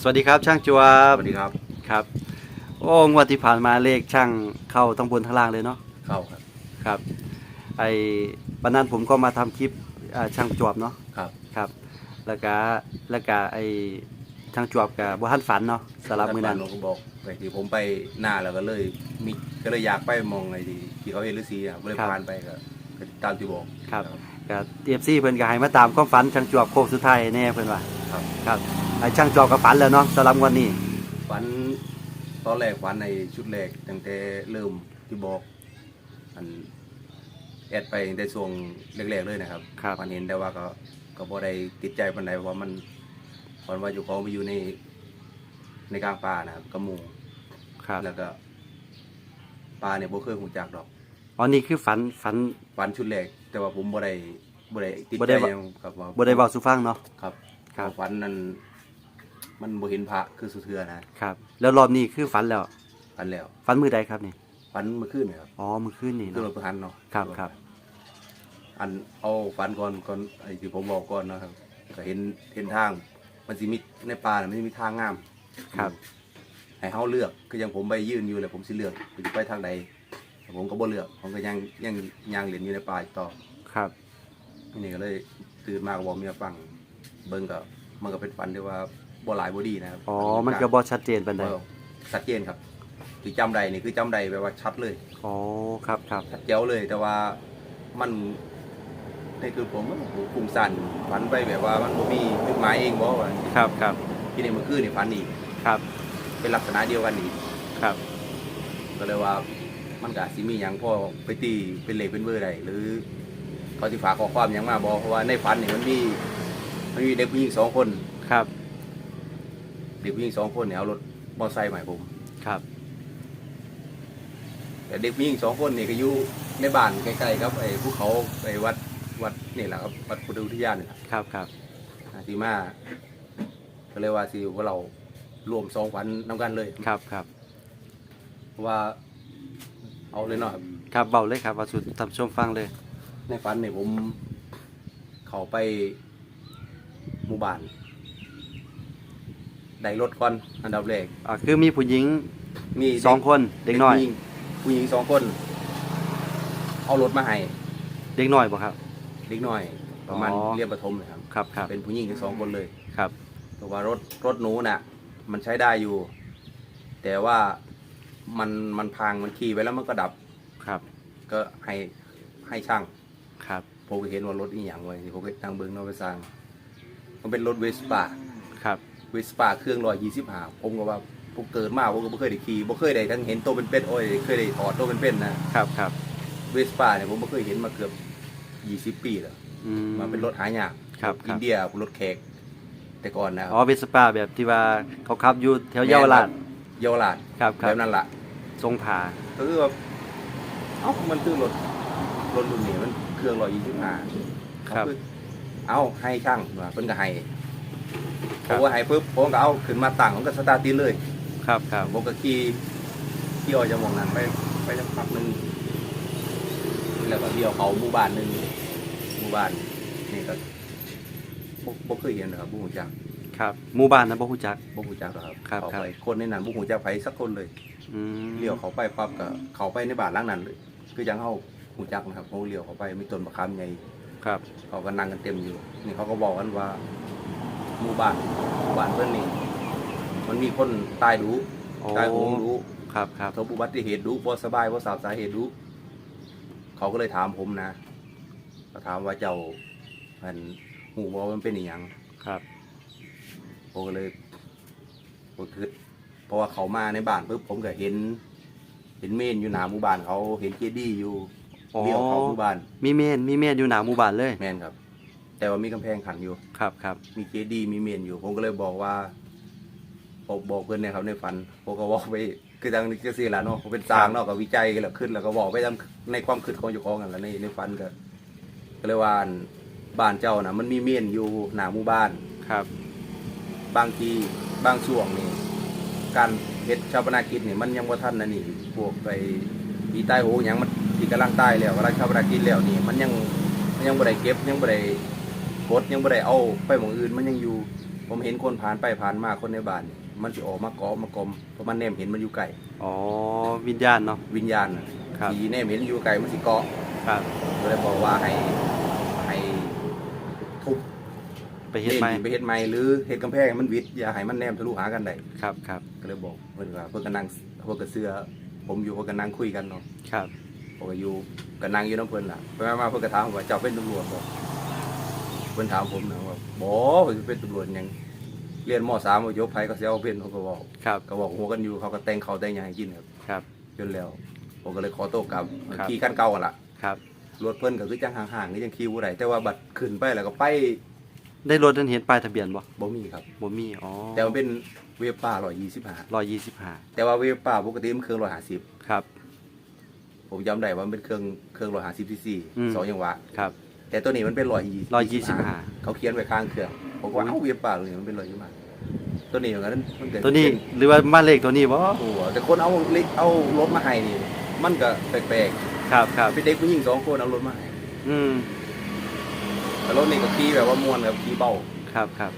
สวัสดีครับช่างจวสบวัสดีครับ ครับ โอ้งวดที่ผ่านมาเลขช่างเข้าทั้งบนทั้งล่างเลยเนาะเข้าครับ ครับ ไอ้วันนั้นผมก็มาทำคลิปอ่าช่างจวบเนาะครับ ครับ แล้วก็แล้วก็ไอ้ช่างจวบกับบ่ทันฝันเนาะสำหรับมือนั้นท่าก็บอกไปที่ผมไปหน้าแล้วก็เลยมีก็เลยอยากไปมองไอ้ที่ที่เขาเห็นฤาษีอะก็เลยผ่านไปก็ก็ตามที่บอกครับกับเอฟซีเพิ่นก็ให้มาตามความฝันช่างจวบโค้งสุดท้ายแน่เพิ่นว่าครับ ครับ ไอ้ช่างจวบก็ฝันแล้วเนาะสำหรับงวันนี้ ฝันตอนแรกฝันในชุดแรกตั้งแต่เริ่มที่บอกอันแอดไปตั้งแต่ช่วงแรกๆเลยนะครับครับ ฝันเห็นแต่ว่าก็ก็บ่ได้ติดใจปานใดเพราะว่ามันฝันว่าอยู่ของไปอยู่ในในกลางป่านะครับกระหมูครับแล้วก็ป่าเนี่ยบ่เคยหูจักดอกอ๋อนี่คือฝันฝัน ฝันชุดแรกแต่ว่าผมบ่ได้บ่ได้ติดบ่ใจได้ว่า หยังครับว่า บ่ได้เว้าสู่ฟังเนาะ ครับครับ ฝันนั้น มันบ่เห็นพระคือสุเทือนะครับ แล้วรอบนี้คือฝันแล้วฝันแล้วฝันมือใดครับนี่ฝันเมื่อคืนนี่ครับอ๋อมื้อคืนนี่คือเนาะรถประหันเนาะครับครับอันเอาฝันก่อนก่อนไอ้ที่ผมบอกก่อนนะครับก็เห็นเห็นทาง มันสิมีในป่าน่ะมันสิมีทางงามครับให้เฮาเลือกคือยังผมไปยืนอยู่แล้วผมสิเลือกว่าสิไปทางใดแต่ผมก็บ่เลือกผมก็ยังยังยังเล่นอยู่ในป่าอีกต่อครับนี่ก็เลยตื่นมาก็บอกเมียฟังเบิ่งก็มันก็เป็นฝันที่ว่า บ่หลายบ่ดีนะครับอ๋อ มันก็บ่ชัดเจนปานใดบ่ชัดเจนครับที่จำได้นี่คือจำได้แบบว่าชัดเลยอ๋อ ครับครับ ชัดเจ๋วเลย แต่ว่ามันในคือผมมันโอ้โหฟุ้งซ่านฝันไปแบบว่ามันบ่มีจุดหมายเองบ่ว่าครับครับที่นี่เมื่อคืนนี่ฝันอีกครับ เป็นลักษณะเดียวกันอีกครับ ก็เลยว่ามันก็อาจสิมีหยังพอไปตีเป็นเลขเป็นเบอร์ได้หรือเขาสิฝากข้อความหยังมาบ่เพราะว่าในฝันนี่มันมีมันมีเด็กผู้หญิงสองคนครับเด็กผู้หญิงสองคนเนี่ยเอารถมอเตอร์ไซค์มาให้ผม ครับ แต่เด็กผู้หญิงสองคนนี่ก็อยู่ในบ้านใกล้ๆครับไอ้ภูเขาไอ้วัดวัดนี่แหละครับวัดพุทธอุทยานนี่แหละครับครับอาทีมาก็เลยว่าสิว่าเรารวมสองฝันนำกันเลยครับครับเพราะว่าเอาเลยเนาะครับ ครับเบาเลยครับว่าสุดทำชมฟังเลย ในฝันเนี่ยผมเขาไปหมู่บ้าน ได้รถก่อนอันดับแรกอ่าคือมีผู้หญิงมีสองคนเด็กน้อย ผู้หญิงผู้หญิงสองคน เอารถมาให้เด็กน้อยบ่ครับ เด็กน้อย ประมาณอ๋อ เรียนประถมเลยครับ ครับครับเป็นผู้หญิงทั้งสองคนเลย ครับ แต่ว่ารถรถหนูน่ะ มันใช้ได้อยู่ แต่ว่ามันมันพังมันขี่ไปแล้วมันก็ดับ ครับก็ให้ให้ช่างครับผมก็เห็นว่ารถอีหยังไว้ที่ผมก็ทางเบิ้งเนอกไปสร้าง มันเป็นรถเวสป้าครับ เวสป้าเครื่องร้อยยี่สิบห้าผมก็ว่าผมเกิดมาผมก็ไม่เคยได้ขี่ไม่เคยได้ทั้งเห็นตัวเป็นๆโอ้ยเคยได้ถอดตัวเป็นๆนะครับครับเวสป้าเนี่ยผมไม่เคยเห็นมาเกือบยี่สิบปีแล้วอืมมันเป็นรถหายากครับคอิรันบเดียรถแขกแต่ก่อนนะคอ๋อรับเวสป้าแบบที่ว่าเขาขับอยู่แถวเยาวราชเยาวราชครับคแบรับบนั้นล่ะทรงผาก็คือว่าเอ้ามันคือรถรถรุ่นนี้มันเครื่องร้อยยี่สิบห้าครับ เอาให้ช่างว่าเพิ่นก็ให้ คผรับมว่าให้ปุ๊บผมก็เอาขึ้นมาตั้งผมก็สตาร์ทติดเลยครับครับผมก็ขี่ขี่ออกจากหมองนั้นไปไปสักพักหนึงแล้วก็เดี่ยวเขาหมู่บ้านหนึงหมู่บ้านนี่ก็บ่บ่เคยเห็นนะครับบ่ฮู้จักครับหมู่บ้านนะบ่ฮู้จักบ่ฮู้จักหรอกครับครับเขาครับไปคนในนั้นบ่ฮู้จักไผสักคนเลย อืมเลี้ยวเขาไปปั๊บก็เขาไปในบ้านหลังนั้นเลยคือยังเฮาฮู้จักนะครับเขาเลี้ยวเขาไปมีต้นมะขามใหญ่ครับเขาก็นั่งกันเต็มอยู่ นี่เขาก็บอกกันว่า หมู่บ้านหมู่บ้านเพื่อนนี่มันมีคนตายดูอ๋อตายโหงดูครับครับทบอุบัติเหตุดูพอสบายพอสาบสาเหตุดูเขาก็เลยถามผมนะเขาถามว่าเจ้ามันหูว่ามันเป็นอหย่างครับผมก็เลยผมคือเพราะว่าเขามาในบ้านปุ๊บผมก็เห็น เห็นเมนอยู่หน้าหมู่บ้านเขาเห็นเจดีย์อยู่อ๋อเลี้ยวเขาหมู่บ้าน มีเมนมีเมนอยู่หน้าหมู่บ้านเลย แมนครับ แต่ว่ามีกำแพงขันอยู่ ครับครับมีเจดีย์มีเมนอยู่ ผมก็เลยบอกว่าบอกบอกเพื่อนเนี่ยครับในฝันผมก็บอกไปคือทางนี้ก็สิละเนาะผมเป็นสร้างเนาะก็วิจัยกันแล้วขึ้นแล้วก็บอกไปทำในความคิดของเจ้าของกันแล้วในในฝันก็ก็เลยว่าอั่นบ้านเจ้านะมันมีเมนอยู่หน้าหมู่บ้าน ครับ บางทีบางช่วงนี่การเฮ็ดชาวปนากิจนี่มันยังบ่ทันนะนี่พวกไปผีใต้โหหยังมันที่กำลังตายแล้วกำลังชาวปนากิจแล้วนี่ มันยังมันยังบ่ได้เก็บยังบ่ได้ กดยังบ่ได้เอาไปหม้องอื่นมันยังอยู่ ผมเห็นคนผ่านไปผ่านมาคนในบ้านนี่มันสิออกมาเกาะมากลมเพราะมันแนมเห็นมันอยู่ไกลอ๋อวิญญาณเนาะ วิญญาณน่ะครับ ผีแนมเห็นอยู่ไกลมันสิเกาะครับ ก็เลยบอกว่าให้ให้ทุบไปเฮ็ดไหมไปเฮ็ดไม้หรือเฮ็ดกำแพงให้มันวิดอย่าให้มันแนมทะลุหากันได้ครับครับก็เลยบอกเพิ่นว่าเพิ่นก็นั่งเพิ่นก็เสื้อ ผมอยู่เพิ่นก็นั่งคุยกันเนาะ ครับ ผมก็อยู่ก็นั่งอยู่น้ำเพิ่นล่ะไปมาๆเพิ่นก็ถามว่าเจ้าเป็นตำรวจบ่ เพิ่นถามผมนะว่าบ่เพิ่นเป็นตำรวจหยังเรียนม .3 ว่ายกไผก็สิเอาเป็นเขาก็บอกครับก็บอกหัวกันอยู่เขาก็แต่งเขาวแต่งหยังให้กินครับครับ จนแล้วผมก็เลยขอโต้กลับครับ ขี่กันเก่าหั่นล่ะครับ รถเพิ่นก็คือจังห่างๆก็ยังขี่บ่ได้แต่ว่าบัดขึ้นไปแล้วก็ไปได้รถนั้นเห็นป้ายทะเบียนบ่บ่มีครับ บ่มีอ๋อแต่มันเป็นเวฟป้า125 125แต่ว่าเวฟป้าปกติมันเครื่อง150 ครับ ผมจำได้ว่ามันเป็นเครื่องเครื่อง150ซีซีอืม สองจังหวะ ครับ แต่ตัวนี้มันเป็น120 125เขาเขียนไว้ข้างเครื่องผมว่าอืมเอ้าเวฟป้าเลยมันเป็น125ตัวนี้เหมือนกันมันเกิดตัวนี้หรือว่าบ้านเลขตัวนี้บ่โอ้โหแต่คนเอาเล็กเอารถมาให้นี่มันก็แปลกครับครับๆเป็นเด็กผู้หญิงสองคนเอารถมาให้อืมแต่รถนี่ก็ขี่แบบว่าม่วนกับขี่เบาครับครับ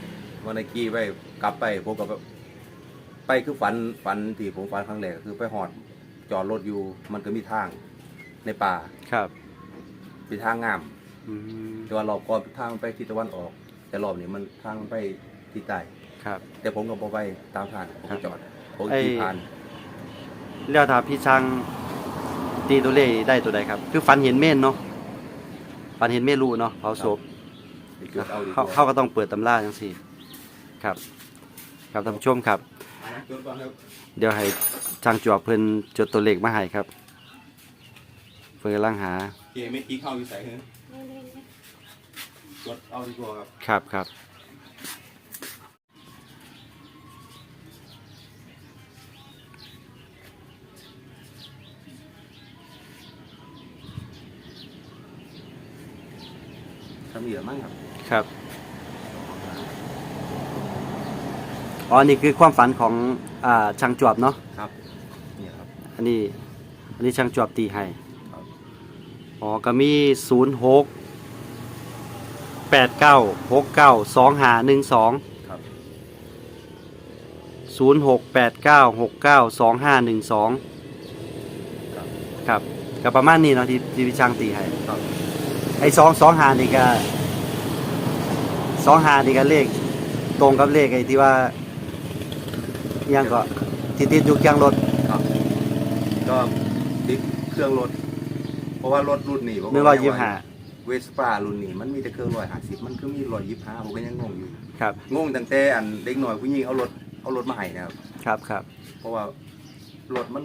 วันนี้ขี่ไปกลับไปผมก็แบบไปคือฝันฝันที่ผมฝันครั้งแรกคือไปหอดจอดรถอยู่ มันก็มีทางในป่าครับเป็นทางงาม อืมแต่ว่ารอบก่อนทางมันไปทิศตะวันออก แต่รอบนี้มันทางมันไปทิศใต้ครับ แต่ผมก็บ่ไปตามทางผมครัก็บจอดผมไอ้ ขี่ผ่านแล้วถ้าพี่ช่างตีตัวเลขได้ตัวใดครับ คือฝันเห็นเม่นเนาะฝันเห็นเม่รู้เนาะเผาศพ ไปจุดเอาดีกเขาว่าเขาก็ต้องเปิดตำราจังซี่ ครับ ครับท่านผู้ชมครับ จุดก่อนครับ เดี๋ยวให้ช่างจวบเพิ่นจดตัวเลขมาให้ครับ เพิ่นกำลังหา เกมไม่ขี่เข้าอยู่ใส่เฮ้ ยจุดเอาดีกว่าครับ ครับครับทำเหยื่อมั้งครับ ครับอ๋อนี่คือความฝันของอ่าช่างจวบเนาะครับนี่ครับ อันนี้อันนี้ช่างจวบตีให้ครับ อ๋อก็มีศูนย์หก แปดเก้าหกเก้าสองหาหนึ่งสองครับศูนย์หกแปดเก้าหกเก้าสองห้าหนึ่งสองครับ ครับก็ประมาณนี้เนาะที่ที่พี่ช่างตีให้ครับ ไอ้สองสองหานี่ก็สองหานี่ก็เลข ตรงกับเลขไอ้ที่ว่าอิหยังก็ที่ติดอยู่เคียงรถครับก็ติดเครื่องรถ เพราะว่ารถรุ่นนี้ผมหนึ่งร้อยยี่สิบห้า เวสป้ารุ่นนี้มันมีแต่เครื่องร้อยห้าสิบมันคือมีร้อยยี่สิบห้าผมก็ยังงงอยู่ครับงงตั้งแต่อันเด็กหน่อยผู้หญิงเอารถเอารถมาให้นะครับ ครับครับเพราะว่ารถมัน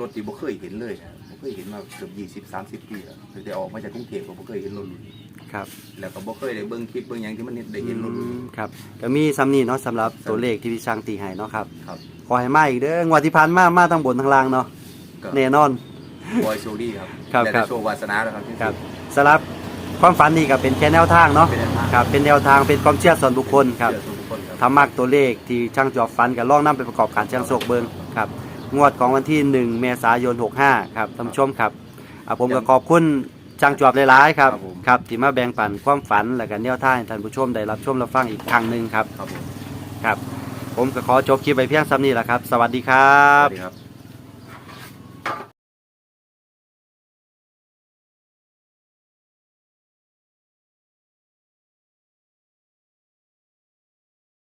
รถที่บ่เคยเห็นเลยนะครับบ่เคยเห็นมาเกือบยี่สิบสามสิบปีแล้วตั้งแต่ออกมาจากกรุงเทพก็บ่เคยเห็นรถรุ่นนี้ครับแล้วก็บ่เคยได้เบิ่งคลิปเบิ่งหยังที่มันได้เห็นรถรุ่นอืนี้มครับก็มีซ้ำนี่เนาะสำหรับตัวเลขที่พี่ช่างตีให้เนาะครับครับขอให้มาอีกเด้องวดที่ผ่านมามาทั้งบนทั้งล่างเนาะก็แน่นอน บอยโชดี้ครับครับแต่ครัจะบโชว์วาสนาแล้วครับครับ สำหรับความฝันนี่ก็เป็นแค่แนวทางเนาะเป็นแนวทาง ครับเป็นแนวทางเป็นความเชื่อส่วนบุคคลครับ เชื่อส่วนบุคคลครับ ทำมากตัวเลขที่ช่างจอบฟันกับล่องน้ำไปประกอบการเชียงโศกเบิงครับงวดของวันที่ 1 เมษายน 65 ครับท่านผู้ชมครับอ่าผมก็ขอบคุณช่างจอบหลายๆครับครับผม ครับที่มาแบ่งปันความฝันและกันแนวทางให้ท่านผู้ชมได้รับชมรับฟังอีกครั้งหนึ่งครับครับผมครับ ผมก็ขอจบคลิปไปเพียงซ้ำนี้แหละครับ สวัสดีครัสบ วัสดีครับ